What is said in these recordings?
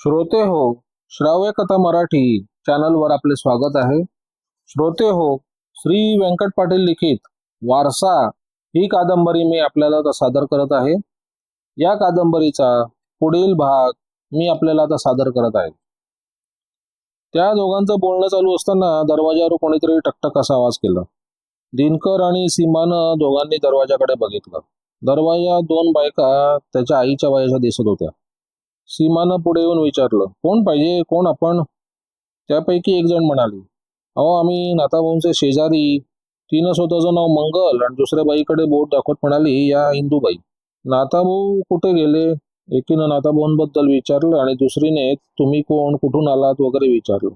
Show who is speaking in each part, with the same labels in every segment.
Speaker 1: श्रोते हो श्राव्य कथा मराठी चॅनलवर आपले स्वागत आहे. श्रोते हो श्री व्यंकट पाटील लिखित वारसा ही कादंबरी मी आपल्याला आता सादर करत आहे. या कादंबरीचा पुढील भाग मी आपल्याला आता सादर करत आहे. त्या दोघांचं बोलणं चालू असताना दरवाजावर कोणीतरी टकटक असा आवाज केला. दिनकर आणि सीमानं दोघांनी दरवाजाकडे बघितलं. दरवाजा दोन बायका त्याच्या आईच्या वयाच्या दिसत होत्या. सीमानं पुढे येऊन विचारलं कोण पाहिजे? कोण आपण? त्यापैकी एक जण म्हणाली अहो आम्ही नाताभाऊंचे शेजारी. तिनं स्वतःचं नाव मंगल आणि दुसऱ्या बाईकडे बोट दाखवत म्हणाली या इंदूबाई. नाताभाऊ कुठे गेले? एकीनं नाताभाऊंबद्दल विचारलं आणि दुसरीने तुम्ही कोण? कुठून आलात? वगैरे विचारलं.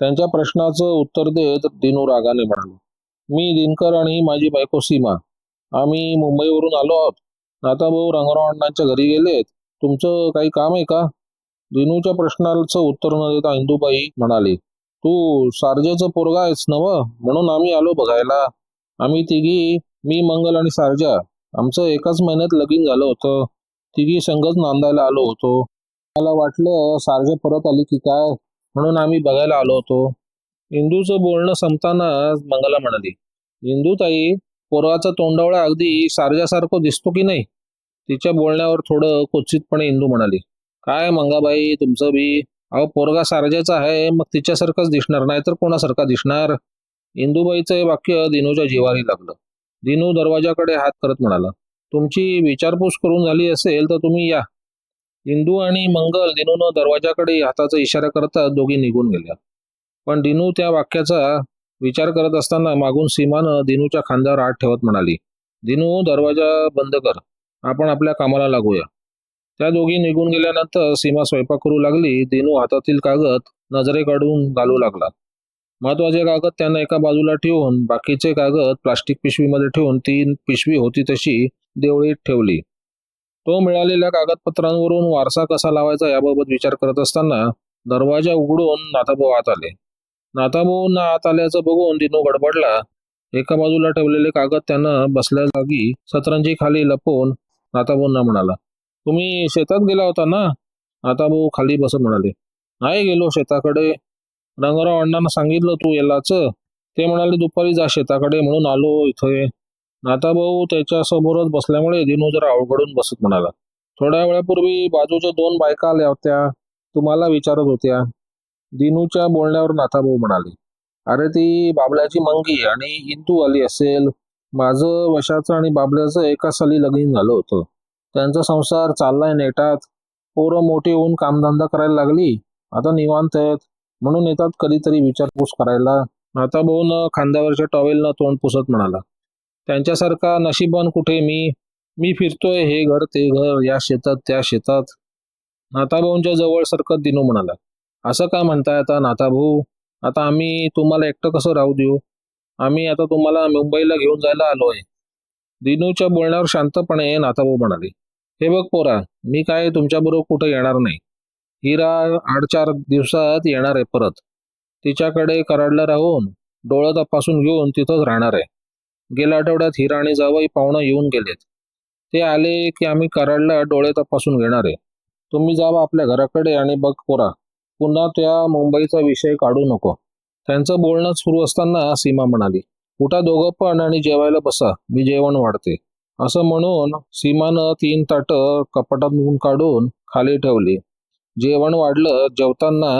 Speaker 1: त्यांच्या प्रश्नाचं उत्तर देत दिनू रागाने म्हणाले मी दिनकर आणि माझी बायको सीमा. आम्ही मुंबईवरून आलो आहोत. नाताभाऊ रंगराव अण्णांच्या घरी गेलेत. तुमचं काही काम आहे का? दिनूच्या प्रश्नाचं उत्तर न देता इंदूबाई म्हणाली तू सारजेचं पोरगा आहेस नव म्हणून आम्ही आलो बघायला. आम्ही तिघी मी मंगल आणि सारजा. आमचं एकाच महिन्यात लगीन झालं होतं. तिघी संगच नांदायला आलो होतो. मला वाटलं सारजा परत आली की काय? म्हणून आम्ही बघायला आलो होतो. इंदूचं बोलणं संपतानाच मंगला म्हणाली इंदूताई पोरगाचा तोंडावळा अगदी सारजासारखं दिसतो की नाही? तिच्या बोलण्यावर थोडं क्वचितपणे इंदू म्हणाली काय मंगाबाई तुमचं बी? अहो पोरगा सारजाचा आहे मग तिच्यासारखाच दिसणार नाही तर कोणासारखा दिसणार? इंदूबाईचं हे वाक्य दिनूच्या जिवारी लागलं. दिनू दरवाजाकडे हात करत म्हणाला तुमची विचारपूस करून झाली असेल तर तुम्ही या. इंदू आणि मंगल दिनूनं दरवाजाकडे हाताचा इशारा करता दोघी निघून गेल्या. पण दिनू त्या वाक्याचा विचार करत असताना मागून सीमानं दिनूच्या खांद्यावर हात ठेवत म्हणाली दिनू दरवाजा बंद कर. आपण आपल्या कामाला लागूया. त्या दोघी निघून गेल्यानंतर सीमा स्वयंपाक करू लागली दिनू हातातील कागद नजरे काढून घालू लागला. महत्त्वाचे कागद त्यांना एका बाजूला ठेवून बाकीचे कागद प्लास्टिक पिशवीमध्ये ठेवून ती पिशवी होती तशी देवळीत ठेवली. तो मिळालेल्या कागदपत्रांवरून वारसा कसा लावायचा याबाबत विचार करत असताना दरवाजा उघडून नाथाभाऊ आत आले. नाथाभाऊंना आत आल्याचं बघून दिनू गडबडला एका बाजूला ठेवलेले कागद त्यानं बसल्या जागी सतरंजी खाली लपवून नाथाभाऊंना म्हणाला. तुम्ही शेतात गेला होता ना? नाथाभाऊ खाली बसत म्हणाले. नाही गेलो शेताकडे. रंगराव अण्णांना सांगितलं तू यालाच. ते म्हणाले दुपारी जा शेताकडे म्हणून आलो इथे. नाताभाऊ त्याच्या समोरच बसल्यामुळे दिनू जरा अवघडून बसत म्हणाला. थोड्या वेळापूर्वी बाजूच्या दोन बायका आल्या होत्या. तुम्हाला विचारत होत्या. दिनूच्या बोलण्यावर नाथाभाऊ म्हणाले अरे ती बाबल्याची मंगी आणि इंदू आली असेल. माझं वशाचं आणि बाबल्याचं एका साली लगीन झालं होतं. त्यांचा संसार चाललाय नेटात. पोरं मोठी होऊन कामधंदा करायला लागली. आता निवांत आहेत. म्हणून येतात कधीतरी विचारपूस करायला. आता भाऊन खांद्यावरच्या टॉवेलनं तोंड पुसत म्हणाला. त्यांच्यासारखा नशिबान कुठे मी? मी फिरतोय हे घर ते घर या शेतात त्या शेतात. नाताभाऊंच्या जवळ सरकत दिनू म्हणाला. असं का म्हणताय आता नाताभाऊ आता आम्ही तुम्हाला एकटं कसं राहू देऊ? आम्ही आता तुम्हाला मुंबईला घेऊन जायला आलोय. दिनूच्या बोलण्यावर शांतपणे नाथाभाऊ म्हणाले हे बघ पोरा मी काय तुमच्याबरोबर कुठं येणार नाही. हिरा आठ चार दिवसात येणार आहे परत. तिच्याकडे कराडला राहून डोळं तपासून घेऊन तिथंच राहणार आहे. गेल्या आठवड्यात हिरा आणि जावई पाहुणं येऊन गेलेत. ते आले की आम्ही कराडला डोळे तपासून घेणार आहे. तुम्ही जावा आपल्या घराकडे आणि बघ पोरा पुन्हा त्या मुंबईचा विषय काढू नको. त्यांचं बोलणं सुरू असताना सीमा म्हणाली उठा दोघं पण आणि जेवायला बसा मी जेवण वाढते. असं म्हणून सीमानं तीन ताटं कपाटातून काढून खाली ठेवली. जेवण वाढलं जेवताना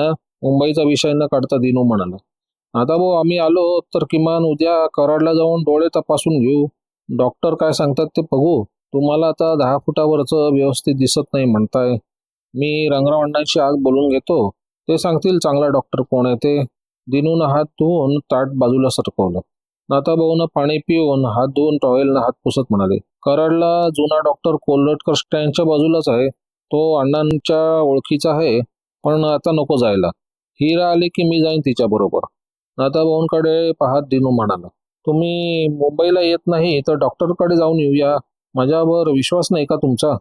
Speaker 1: मुंबईचा विषय न काढता दिनू म्हणाला आता भाऊ आम्ही आलो तर किमान उद्या कराडला जाऊन डोळे तपासून घेऊ. डॉक्टर काय सांगतात ते बघू. तुम्हाला आता दहा फुटावरचं व्यवस्थित दिसत नाही म्हणताय. मी रंगराव आज बोलून घेतो. ते सांगतील चांगला डॉक्टर कोण आहे ते. दिनून हात धुवून ताट बाजूला सरकवलं. नाताभाऊनं पाणी पिऊन हात धुवून टॉवेलनं हात पुसत म्हणाले कराडला जुना डॉक्टर कोल्हटकर स्टँडच्या बाजूलाच आहे. तो अण्णांच्या ओळखीचा आहे पण आता नको जायला. हिरा आली की मी जाईन तिच्याबरोबर नाताभाऊंकडे पाहत दिनू म्हणाला तुम्ही मुंबईला येत नाही तर डॉक्टरकडे जाऊन येऊया. माझ्यावर विश्वास नाही का तुमचा?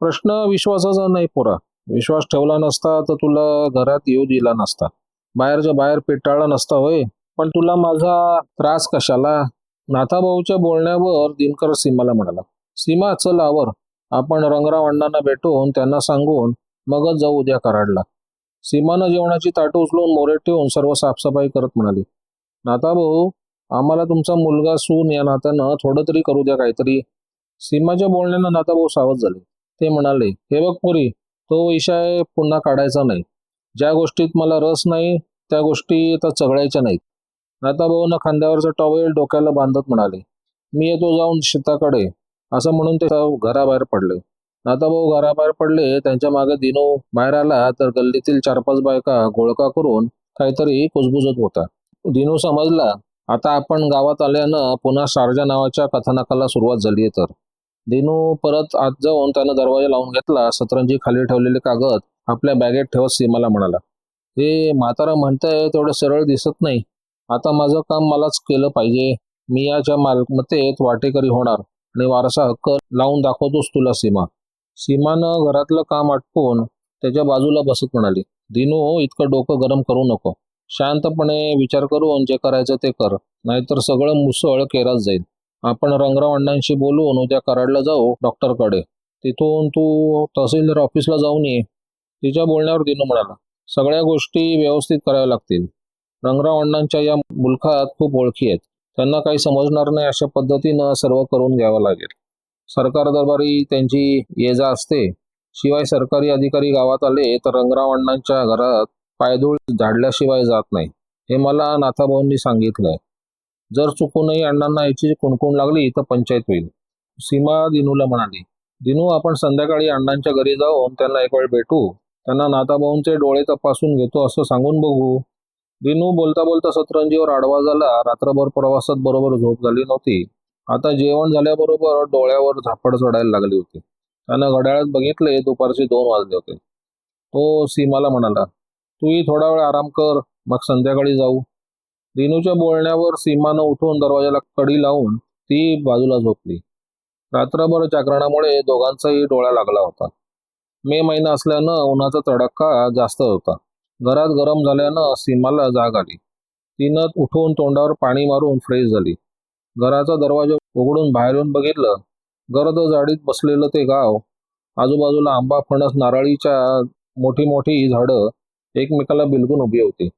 Speaker 1: प्रश्न विश्वासाचा नाही पुरा. विश्वास ठेवला नसता तर तुला घरात येऊ दिला नसता. बाहेरच्या बाहेर पेटाळला नसता होय. पण तुला माझा त्रास कशाला? नाथाभाऊच्या बोलण्यावर दिनकर सीमाला म्हणाला सीमा चल आवर. आपण रंगराव अण्णांना भेटून त्यांना सांगून मगच जाऊ उद्या कराडला. सीमानं जेवणाची ताटं उचलून मोरे ठेवून सर्व साफसफाई करत म्हणाली नाथाभाऊ आम्हाला तुमचा मुलगा सून या नात्यानं थोडं तरी करू द्या काहीतरी. सीमाच्या बोलण्यानं नाताभाऊ सावध झाले. ते म्हणाले हे बघ पुरी तो विषय पुन्हा काढायचा नाही. ज्या गोष्टीत मला रस नाही त्या गोष्टी आता चघळायच्या नाहीत. नाताभाऊनं खांद्यावरचा टॉवेल डोक्याला बांधत म्हणाले मी येतो जाऊन शेताकडे. असं म्हणून ते घराबाहेर पडले. नाताभाऊ घराबाहेर पडले त्यांच्या मागे दिनू बाहेर आला तर गल्लीतील चार पाच बायका गोळका करून काहीतरी कुजबुजत होता. दिनू समजला आता आपण गावात आल्यानं पुन्हा शारजा नावाच्या कथानकाला सुरुवात झाली तर. दिनू परत आत जाऊन त्यानं दरवाजा लावून घेतला सतरंजी खाली ठेवलेले कागद आपल्या बॅगेत ठेवत सीमाला म्हणाला हे म्हातारा म्हणतंय तेवढं सरळ दिसत नाही. आता माझं काम मलाच केलं पाहिजे. मी याच्या मालमतेत वाटेकरी होणार आणि वारसा हक्क लावून दाखवतोच तुला सीमा. सीमानं घरातलं काम आटपून त्याच्या बाजूला बसत म्हणाली दिनू इतकं डोकं गरम करू नको. शांतपणे विचार करून जे करायचं ते कर. नाहीतर सगळं मुसळ केरात जाईल. आपण रंगराव अण्णांशी बोलून उद्या कराडला जाऊ डॉक्टरकडे. तिथून तू तहसीलदार ऑफिसला जाऊन ये. तिच्या बोलण्यावर दिनू म्हणाला सगळ्या गोष्टी व्यवस्थित कराव्या लागतील. रंगराव अण्णांच्या या मुलखात खूप ओळखी आहेत. त्यांना काही समजणार नाही अशा पद्धतीनं सर्व करून घ्यावं लागेल. सरकार दरबारी त्यांची ये जा असते. शिवाय सरकारी अधिकारी गावात आले तर रंगराव अण्णांच्या घरात पायधूळ झाडल्याशिवाय जात नाही. हे मला नाथाभाऊंनी सांगितलंय. जर चुकूनही अण्णांना याची कुणकुण लागली तर पंचायत होईल. सीमा दिनूला म्हणाली दिनू आपण संध्याकाळी अण्णांच्या घरी जाऊन त्यांना एक वेळ भेटू. त्यांना नाताभाऊंचे डोळे तपासून घेतो असं सांगून बघू. दिनू बोलता बोलता सतरंजीवर आडवा झाला. रात्रभर प्रवासात बरोबर झोप झाली नव्हती. आता जेवण झाल्याबरोबर डोळ्यावर झापड चढायला लागली होती. त्यानं घड्याळात बघितले दुपारचे दोन वाजले होते. तो सीमाला म्हणाला तूही थोडा वेळ आराम कर मग संध्याकाळी जाऊ. दिनूच्या बोलण्यावर सीमानं उठून दरवाजाला कडी लावून ती बाजूला झोपली. रात्रभर जागरणामुळे दोघांचाही डोळा लागला होता. मे महिना असल्यानं उन्हाचा तडाखा जास्त होता. घरात गरम झाल्यानं सीमाला जाग आली. तिनं उठून तोंडावर पाणी मारून फ्रेश झाली. घराचा दरवाजा उघडून बाहेरून बघितलं. गर्द जाडीत बसलेलं ते गाव आजूबाजूला आंबा फणस नारळीच्या मोठी मोठी झाडं एकमेकाला बिलगून उभी होती.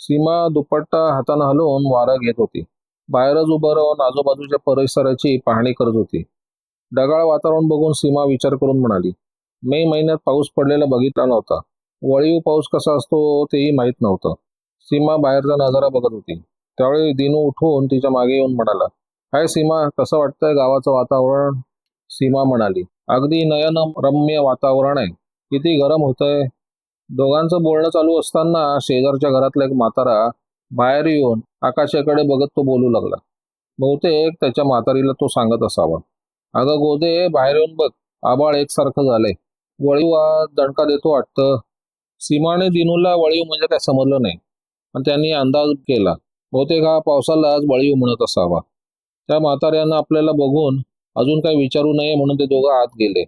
Speaker 1: सीमा दुपट्टा हातानं हलवून वारा घेत होती. बाहेरच उभं राहून आजूबाजूच्या परिसराची पाहणी करत होती. ढगाळ वातावरण बघून सीमा विचार करून म्हणाली मे महिन्यात पाऊस पडलेला बघितला नव्हता. वळीव पाऊस कसा असतो तेही माहीत नव्हतं. सीमा बाहेरचा नजारा बघत होती. त्यावेळी दिनू उठून तिच्यामागे येऊन म्हणाला काय सीमा कसं वाटतंय गावाचं वातावरण? सीमा म्हणाली अगदी नयन रम्य वातावरण आहे. किती गरम होतंय. दोघांचं बोलणं चालू असताना शेजारच्या घरातला एक म्हातारा बाहेर येऊन आकाशाकडे बघत तो बोलू लागला. बहुतेक त्याच्या म्हातारीला तो सांगत असावा. अगं गोदे बाहेर येऊन बघ. आबाळ एकसारखं झालंय. वळीव दणका देतो वाटतं. सीमाने दिनूला वळीव म्हणजे काय समजलं नाही. पण त्यांनी अंदाज केला. बहुतेक हा पावसाला आज वळीव म्हणत असावा. त्या म्हाताऱ्यानं आपल्याला बघून अजून काही विचारू नये म्हणून ते दोघं आत गेले.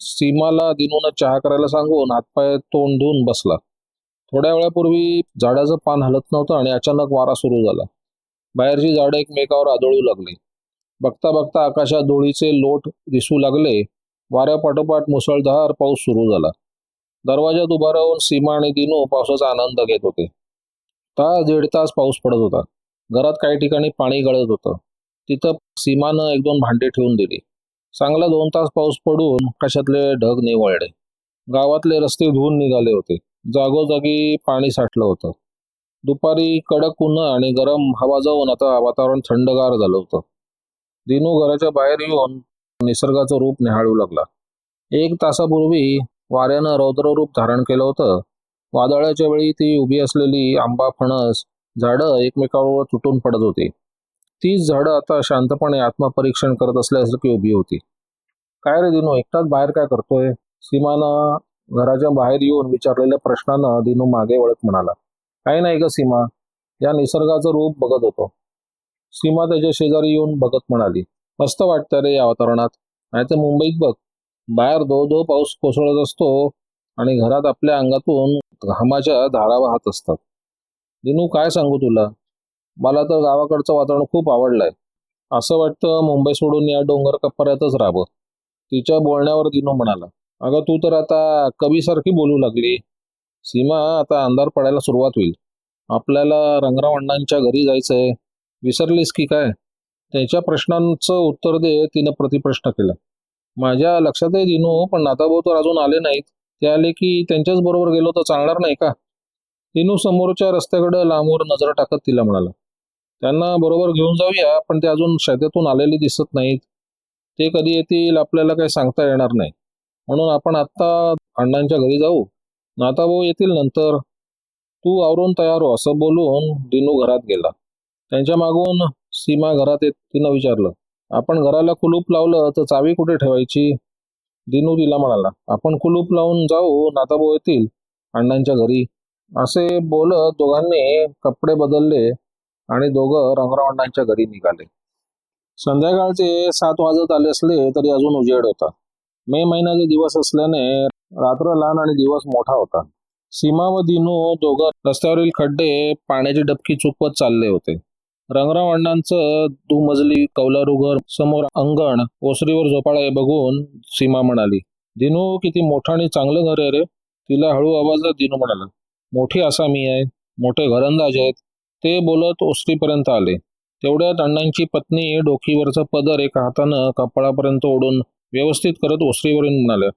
Speaker 1: सीमाला दिनूनं चहा करायला सांगून हातपाय तोंड धुवून बसला. थोड्या वेळापूर्वी झाडाचं पान हलत नव्हतं आणि अचानक वारा सुरू झाला. बाहेरची झाडं एकमेकावर आदळू लागली. बघता बघता आकाशात धुळीचे लोट दिसू लागले. वाऱ्यापाठोपाठ मुसळधार पाऊस सुरू झाला. दरवाजात उभा राहून सीमा आणि दिनू पावसाचा आनंद घेत होते. तास दीड तास पाऊस पडत होता. घरात काही ठिकाणी पाणी गळत होतं. तिथं सीमानं एक दोन भांडी ठेवून दिली. चांगला दोन तास पाऊस पडून आकाशातले ढग निवळले. गावातले रस्ते धुवून निघाले होते. जागोजागी पाणी साठलं होतं. दुपारी कडक ऊन आणि गरम हवा जाऊन आता वातावरण थंडगार झालं होतं. दिनू घराच्या बाहेर येऊन निसर्गाचं रूप निहाळू लागला. एक तासापूर्वी वाऱ्यानं रौद्र रूप धारण केलं होतं. वादळाच्या वेळी ती उभी असलेली आंबा फणस झाडं एकमेकावर तुटून पडत होती. तीच झाडं आता शांतपणे आत्मपरीक्षण करत असल्यासारखी उभी होती. काय रे दिनू एकटाच बाहेर काय करतोय? सीमानं घराच्या बाहेर येऊन विचारलेल्या प्रश्नानं दिनू मागे वळत म्हणाला. काही नाही ग सीमा या निसर्गाचं रूप बघत होतो. सीमा त्याच्या शेजारी येऊन बघत म्हणाली. मस्त वाटतं रे या वातावरणात. नाही तर मुंबईत बघ बाहेर दो दो पाऊस कोसळत असतो आणि घरात आपल्या अंगातून घामाच्या धारा वाहत असतात. दिनू काय सांगू तुला? मला तर गावाकडचं वातावरण खूप आवडलंय. असं वाटतं मुंबई सोडून या डोंगर कप्पऱ्यातच राहावं. तिच्या बोलण्यावर दिनू म्हणाला अगं तू तर आता कवीसारखी बोलू लागली. सीमा आता अंधार पडायला सुरुवात होईल. आपल्याला रंगराव अण्णांच्या घरी जायचंय. विसरलीस की काय? त्याच्या प्रश्नांचं उत्तर दे तिनं प्रतिप्रश्न केला. माझ्या लक्षातही दिनू पण नाताभाऊ तर अजून आले नाहीत. ते आले की त्यांच्याच बरोबर गेलो तर चालणार नाही का? दिनू समोरच्या रस्त्याकडे लांबवर नजर टाकत तिला म्हणाला. त्यांना बरोबर घेऊन जाऊया पण ते अजून शेतातून आलेले दिसत नाहीत. ते कधी येतील आपल्याला काही सांगता येणार नाही. म्हणून आपण आत्ता अण्णांच्या घरी जाऊ. नाताभाऊ येतील नंतर. तू आवरून तयार हो असं बोलून दिनू घरात गेला. त्यांच्या मागून सीमा घरात येत तिनं विचारलं आपण घराला कुलूप लावलं तर चावी कुठे ठेवायची? दिनू तिला म्हणाला आपण कुलूप लावून जाऊ नाताभाऊ येतील अण्णांच्या घरी. असे बोलत दोघांनी कपडे बदलले आणि दोघं रंगराव अण्णांच्या घरी निघाले. संध्याकाळचे सात वाजत आले असले तरी अजून उजेड होता. मे महिन्याचे दिवस असल्याने रात्र लहान आणि दिवस मोठा होता. सीमा व दिनू दोघं रस्त्यावरील खड्डे पाण्याची डबकी चुकवत चालले होते. रंगराव अण्णांचं दुमजली कौलारू घर समोर अंगण ओसरीवर झोपाळा हे बघून सीमा म्हणाली दिनू किती मोठं आणि चांगलं घर आहे रे. तिला हळू आवाजात दिनू म्हणाला मोठी आसामी आहे मोठे घरंदाज आहेत. ते बोलत ओसरीपर्यंत आले. तेवढ्यात अण्णांची पत्नी डोकीवरचा पदर एका हातानं कपाळापर्यंत ओढून व्यवस्थित करत ओसरीवरून म्हणाल्या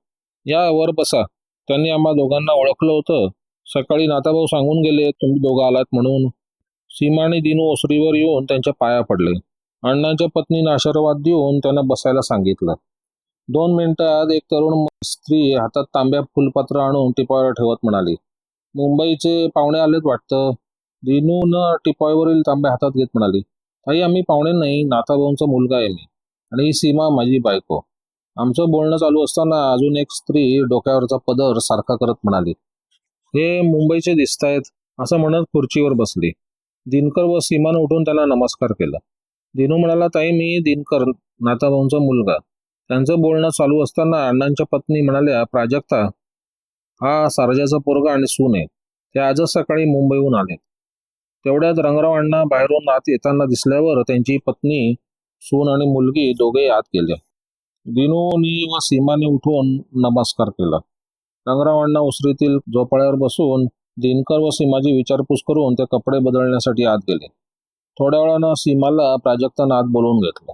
Speaker 1: या वर बसा. त्यांनी आम्हा दोघांना ओळखलं होतं. सकाळी नाताभाऊ सांगून गेले तुम्ही दोघं आलात म्हणून सीमा आणि दिनू ओसरीवर येऊन त्यांच्या पाया पडले. अण्णांच्या पत्नीने आशीर्वाद देऊन त्यांना बसायला सांगितलं. दोन मिनिटात एक तरुण स्त्री हातात तांब्या फुलपत्र आणून टिपावर ठेवत म्हणाली मुंबईचे पाहुणे आलेत वाटतं. दिनूनं टिपाईवरील तांब्या हातात घेत म्हणाली ताई आम्ही पाहुणे नाही नाताभाऊंचा मुलगा आहे मी आणि ही सीमा माझी बायको. आमचं बोलणं चालू असताना अजून एक स्त्री डोक्यावरचा पदर सारखा करत म्हणाली हे मुंबईचे दिसतायत असं म्हणत खुर्चीवर बसली. दिनकर व सीमान उठून त्यांना नमस्कार केला. दिनू म्हणाला ताई मी दिनकर नाताभाऊंचा मुलगा. त्यांचं बोलणं चालू असताना अण्णांच्या पत्नी म्हणाल्या प्राजक्ता हा सारजाचा पोरगा आणि सून आहे. ते आजच सकाळी मुंबईहून आले. तेवढ्यात रंगराव अण्णा बाहेरून आत येताना दिसल्यावर त्यांची पत्नी सून आणि मुलगी दोघे आत गेले. दिनूनी व सीमाने उठून नमस्कार केला. रंगराव अण्णा उसरीतील झोपाळ्यावर बसून दिनकर व सीमाची विचारपूस करून ते कपडे बदलण्यासाठी आत गेले. थोड्या वेळानं सीमाला प्राजक्तानं आत बोलवून घेतलं.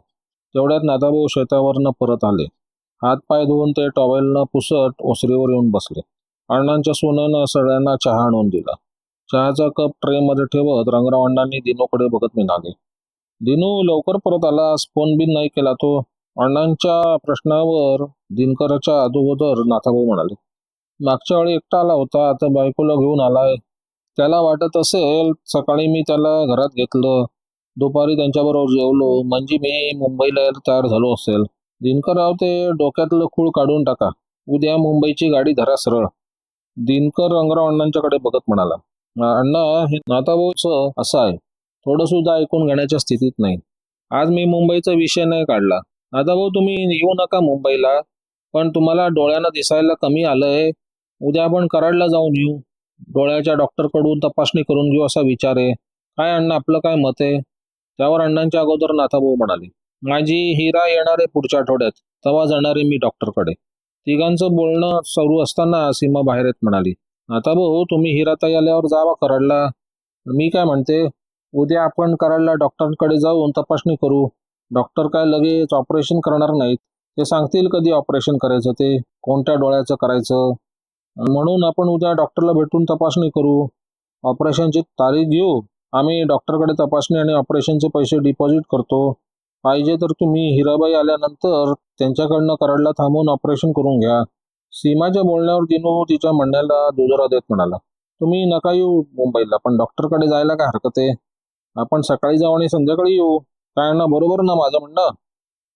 Speaker 1: तेवढ्यात नाताभाऊ शेतावरनं परत आले. हात पाय धुवून ते टॉवेलनं पुसत ओसरीवर येऊन बसले. अण्णांच्या सोन्यानं सगळ्यांना चहा आणून दिला. चहाचा कप ट्रेमध्ये ठेवत रंगराव अण्णांनी दिनूकडे बघत मिळाले दिनू लवकर परत आलास? फोन बिन नाही केला तो? अण्णांच्या प्रश्नावर दिनकरच्या अगोदर नाथाभाऊ म्हणाले. मागच्या वेळी एकटा आला होता आता बायकोला घेऊन आलाय. त्याला वाटत असेल सकाळी मी त्याला घरात घेतलं. दुपारी त्यांच्याबरोबर जेवलो. म्हणजे मी मुंबईला यायला तयार झालो असेल. दिनकरराव ते डोक्यातलं खूळ काढून टाका. उद्या मुंबईची गाडी धरा सरळ. दिनकर रंगराव अण्णांच्याकडे बघत म्हणाला अण्णा हे नाताभाऊचं असं आहे. थोडं सुद्धा ऐकून घेण्याच्या स्थितीत नाही. आज मी मुंबईचा विषय नाही काढला. नाताभाऊ तुम्ही येऊ नका मुंबईला. पण तुम्हाला डोळ्यांना दिसायला कमी आलंय. उद्या आपण कराडला जाऊन येऊ. डोळ्याच्या डॉक्टरकडून तपासणी करून घेऊ असा विचार आहे. काय अण्णा आपलं काय मत आहे? त्यावर अण्णांच्या अगोदर नाथाभाऊ म्हणाले. माझी हिरा येणार आहे पुढच्या आठवड्यात. तेव्हा जाणार आहे मी डॉक्टरकडे. तिघांचं बोलणं सुरू असताना सीमा बाहेर येत म्हणाली. नाथाभाऊ तुम्ही हिराताई आल्यावर जावा कराडला. मी काय म्हणते? उद्या आपण कराडला डॉक्टरकडे जाऊन तपासणी करू. डॉक्टर काय लगेच ऑपरेशन करणार नाहीत. ते सांगतील कधी ऑपरेशन करायचं ते? कोणत्या डोळ्याचं करायचं? म्हणून आपण उद्या डॉक्टरला भेटून तपासणी करू. ऑपरेशनची तारीख घेऊ. आम्ही डॉक्टरकडे तपासणी आणि ऑपरेशनचे पैसे डिपॉझिट करतो. पाहिजे तर तुम्ही हिराबाई आल्यानंतर त्यांच्याकडनं कराडला थांबून ऑपरेशन करून घ्या. सीमाच्या बोलण्यावर दिनू तिच्या म्हणण्याला दुजोरा देत म्हणाला तुम्ही नका येऊ मुंबईला पण डॉक्टरकडे जायला काय हरकत आहे? आपण सकाळी जाऊ आणि संध्याकाळी येऊ. काय ना बरोबर ना माझं म्हणणं?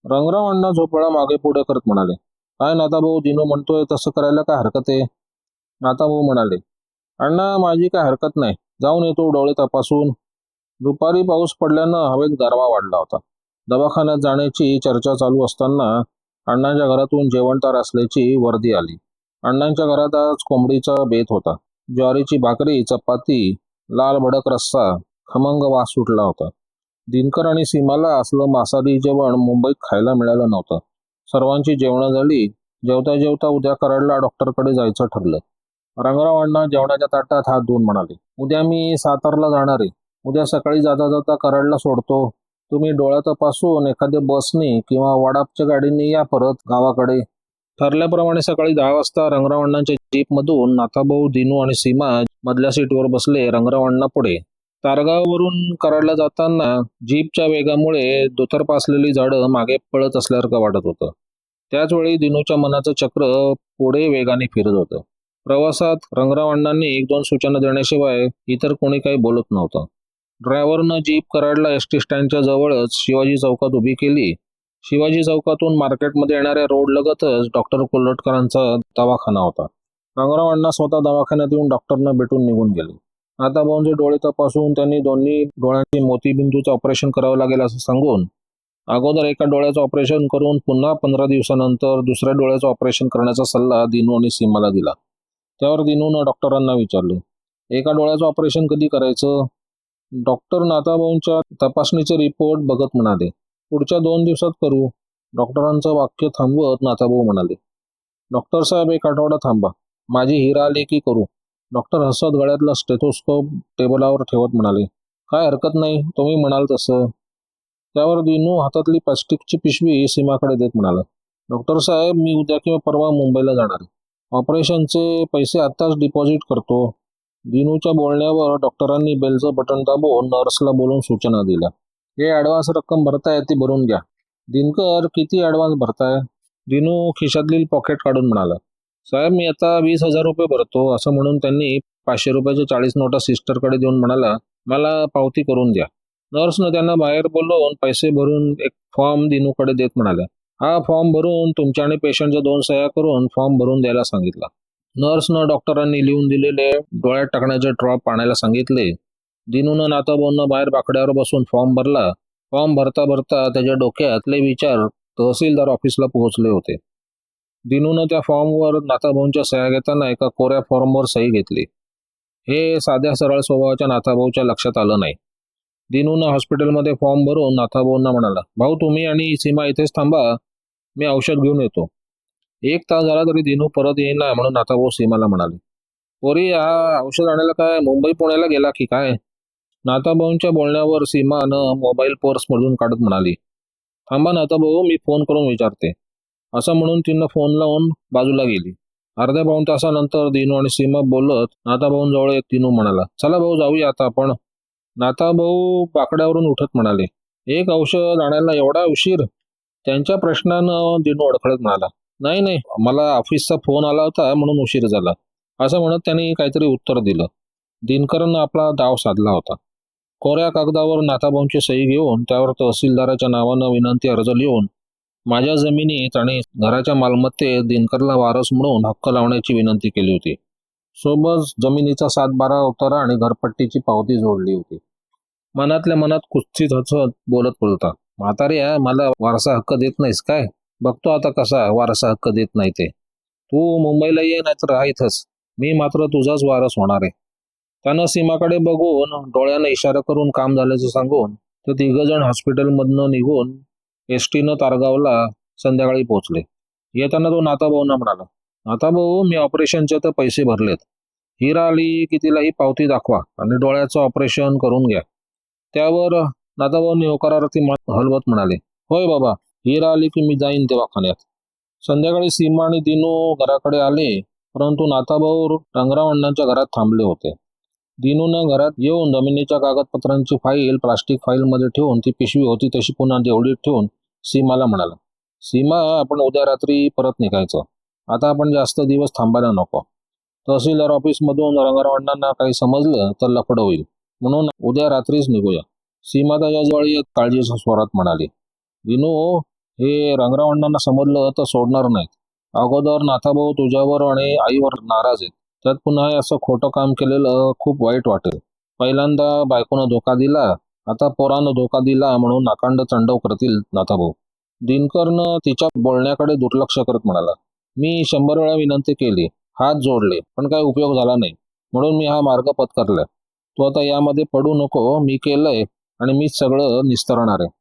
Speaker 1: रंगराव अण्णा झोपळा मागे पुढे करत म्हणाले काय नाताभाऊ दिनू म्हणतोय तसं करायला काय हरकत आहे? नाताभाऊ म्हणाले अण्णा माझी काय हरकत नाही. जाऊन येतो डोळे तपासून. दुपारी पाऊस पडल्यानं हवेत गारवा वाढला होता. दवाखान्यात जाण्याची चर्चा चालू असताना अण्णांच्या घरातून जेवणदार असल्याची वर्दी आली. अण्णांच्या घरात आज कोंबडीचा बेत होता. ज्वारीची भाकरी चपाती लाल भडक रस्सा खमंग वास सुटला होता. दिनकर आणि सीमाला असलं मासादी जेवण मुंबईत खायला मिळालं नव्हतं. सर्वांची जेवणं झाली. जेवता जेवता उद्या कराडला डॉक्टरकडे जायचं ठरलं. रंगराव अण्णा जेवणाच्या ताटात हात धुवून म्हणाले उद्या मी सातारला जाणार आहे. उद्या सकाळी जाता जाता कराडला सोडतो. तुम्ही डोळ्या तपासून एखाद्या बसने किंवा वाडापच्या गाडीने या परत गावाकडे. ठरल्याप्रमाणे सकाळी दहा वाजता रंगराव अण्णांच्या जीपमधून नाथाभाऊ दिनू आणि सीमा मधल्या सीटवर बसले रंगराव अण्णा पुढे. तारगाववरून कराडला जाताना जीपच्या वेगामुळे दुतरपासलेली झाडं मागे पळत असल्यासारखं वाटत होतं. त्याचवेळी दिनूच्या मनाचं चक्र पुढे वेगाने फिरत होतं. प्रवासात रंगराव अण्णांनी एक दोन सूचना देण्याशिवाय इतर कोणी काही बोलत नव्हतं. ड्रायव्हरनं जीप कराडला एस टी स्टँडच्या जवळच शिवाजी चौकात उभी केली. शिवाजी चौकातून मार्केटमध्ये येणाऱ्या रोड लगतच डॉक्टर कोल्हटकरांचा दवाखाना होता. रंगराव अण्णा स्वतः दवाखान्यात येऊन डॉक्टरना भेटून निघून गेले. आता भाऊंचे डोळे तपासून त्यांनी दोन्ही डोळ्यांची मोतीबिंदूचं ऑपरेशन करावं लागेल असं सांगून अगोदर एका डोळ्याचं ऑपरेशन करून पुन्हा पंधरा दिवसानंतर दुसऱ्या डोळ्याचं ऑपरेशन करण्याचा सल्ला दिनू आणि सीमाला दिला. त्यावर दिनूनं डॉक्टरांना विचारले. एका डोळ्याचं ऑपरेशन कधी करायचं? डॉक्टर नाताभाऊंच्या तपासणीचे रिपोर्ट बघत म्हणाले पुढच्या दोन दिवसात करू. डॉक्टरांचं वाक्य थांबवत नाथाभाऊ म्हणाले डॉक्टर साहेब एक आठवडा थांबा. माझी हिरा आली की करू. डॉक्टर हसत गळ्यातला स्टेथोस्कोप टेबलावर ठेवत म्हणाले काय हरकत नाही तुम्ही म्हणाल तसं. त्यावर दिनू हातातली प्लास्टिकची पिशवी सीमाकडे देत म्हणाला डॉक्टर साहेब मी उद्या किंवा परवा मुंबईला जाणार आहे. ऑपरेशनचे पैसे आत्ताच डिपॉझिट करतो. दिनूच्या बोलण्यावर डॉक्टरांनी बेलचं बटन दाबून नर्सला बोलून सूचना दिल्या. हे ॲडव्हान्स रक्कम भरताय ती भरून घ्या. दिनकर किती ॲडव्हान्स भरताय? दिनू खिशातली पॉकेट काढून म्हणाला. साहेब मी आता वीस हजार रुपये भरतो असं म्हणून त्यांनी पाचशे रुपयाच्या चाळीस नोटा सिस्टरकडे देऊन म्हणाला मला पावती करून द्या. नर्सनं त्यांना बाहेर बोलवून पैसे भरून एक फॉर्म दिनूकडे देत म्हणाल्या. हा फॉर्म भरून तुमच्या आणि पेशंटच्या दोन सह्या करून फॉर्म भरून द्यायला सांगितला. नर्सनं डॉक्टरांनी लिहून दिलेले डोळ्यात टाकण्याचे ड्रॉप आणायला सांगितले. दिनूनं नाताभाऊंना बाहेर बाकड्यावर बसून फॉर्म भरला. फॉर्म भरता भरता त्याच्या डोक्यातले विचार तहसीलदार ऑफिसला पोहोचले होते. दिनूनं त्या फॉर्मवर नाताभाऊंच्या सह्या घेताना एका कोऱ्या फॉर्मवर सही घेतली. हे साध्या सरळ स्वभावाच्या नाथाभाऊच्या लक्षात आलं नाही. दिनूनं हॉस्पिटलमध्ये फॉर्म भरून नाथाभाऊंना म्हणाला भाऊ तुम्ही आणि सीमा इथेच थांबा. मी औषध घेऊन येतो. एक तास झाला तरी दिनू परत येईना म्हणून नाथाभाऊ सीमाला म्हणाले. पोरी हा औषध आणायला काय? मुंबई पुण्याला गेला की काय? नाथाभाऊंच्या बोलण्यावर सीमानं मोबाईल पर्समधून काढत म्हणाली. थांबा नाथाभाऊ मी फोन करून विचारते. असं म्हणून तिनं फोन लावून बाजूला गेली. अर्ध्या पाऊण तासानंतर दिनू आणि सीमा बोलत नाथाभाऊंजवळ एक दिनू म्हणाला चला भाऊ जाऊया आता आपण. नाथाभाऊ पाकड्यावरून उठत म्हणाले एक औषध आणायला एवढा उशीर त्यांच्या प्रश्नानं दिनू अडखळत म्हणाला नाही नाही मला ऑफिसचा फोन आला होता म्हणून उशीर झाला. असं म्हणत त्यांनी काहीतरी उत्तर दिलं. दिनकरनं आपला डाव साधला होता. कोऱ्या कागदावर नाथाभाऊंची सही घेऊन त्यावर तहसीलदाराच्या नावानं विनंती अर्ज लिहून माझ्या जमिनीत आणि घराच्या मालमत्तेत दिनकरला वारस म्हणून हक्क लावण्याची विनंती केली होती. सोबत जमिनीचा सात बारा उतारा आणि घरपट्टीची पावती जोडली होती. मनातल्या मनात कुस्तीत हसत बोलत बोलता म्हाताऱ्या मला वारसा हक्क देत नाहीस काय? बघतो आता कसा वारसा हक्क देत नाही ते. तू मुंबईला ये नाही तर इथंच. मी मात्र तुझाच वारस होणार आहे. त्यानं सीमाकडे बघून डोळ्यानं इशारा करून काम झाल्याचं सांगून ते तिघजण हॉस्पिटलमधनं निघून एस टीनं तारगावला संध्याकाळी पोहोचले. येताना तो नाताभाऊंना म्हणाला नाताभाऊ मी ऑपरेशनचे तर पैसे भरलेत. हिरा आली की तिला ही पावती दाखवा आणि डोळ्याचं ऑपरेशन करून घ्या. त्यावर नाताभाऊंनी होकारार्थी हलवत म्हणाले होय बाबा हिरा आली की मी जाईन दवाखान्यात. संध्याकाळी सीमा आणि दिनू घराकडे आले परंतु नाथाभाऊ रंगराव अण्णांच्या घरात थांबले होते. दिनूनं घरात येऊन जमिनीच्या कागदपत्रांची फाईल प्लास्टिक फाईलमध्ये ठेवून ती पिशवी होती तशी पुन्हा देवळीत ठेवून सीमाला म्हणाला सीमा आपण उद्या रात्री परत निघायचं. आता आपण जास्त दिवस थांबायला नको. तहसीलदार ऑफिसमधून रंगराव अण्णांना काही समजलं तर लफड होईल. म्हणून उद्या रात्रीच निघूया. सीमा त्याच्याजवळ एक काळजीच्या स्वरात म्हणाली. विनू हे रंगराव समजलं तर सोडणार नाहीत. अगोदर नाथाभाऊ तुझ्यावर आणि आईवर नाराज आहेत. त्यात पुन्हा हे असं खोटं काम केलेलं खूप वाईट वाटेल. पहिल्यांदा बायकोनं धोका दिला आता पोरानं धोका दिला म्हणून नाकांड चंडव करतील नाथाभाऊ. दिनकरनं तिच्या बोलण्याकडे दुर्लक्ष करत म्हणाला मी शंभर वेळा विनंती केली हात जोडले पण काही उपयोग झाला नाही. म्हणून मी हा मार्ग पत्करलाय. तू आता यामध्ये पडू नको मी केलंय आणि मीच सगळं निस्तरणार आहे.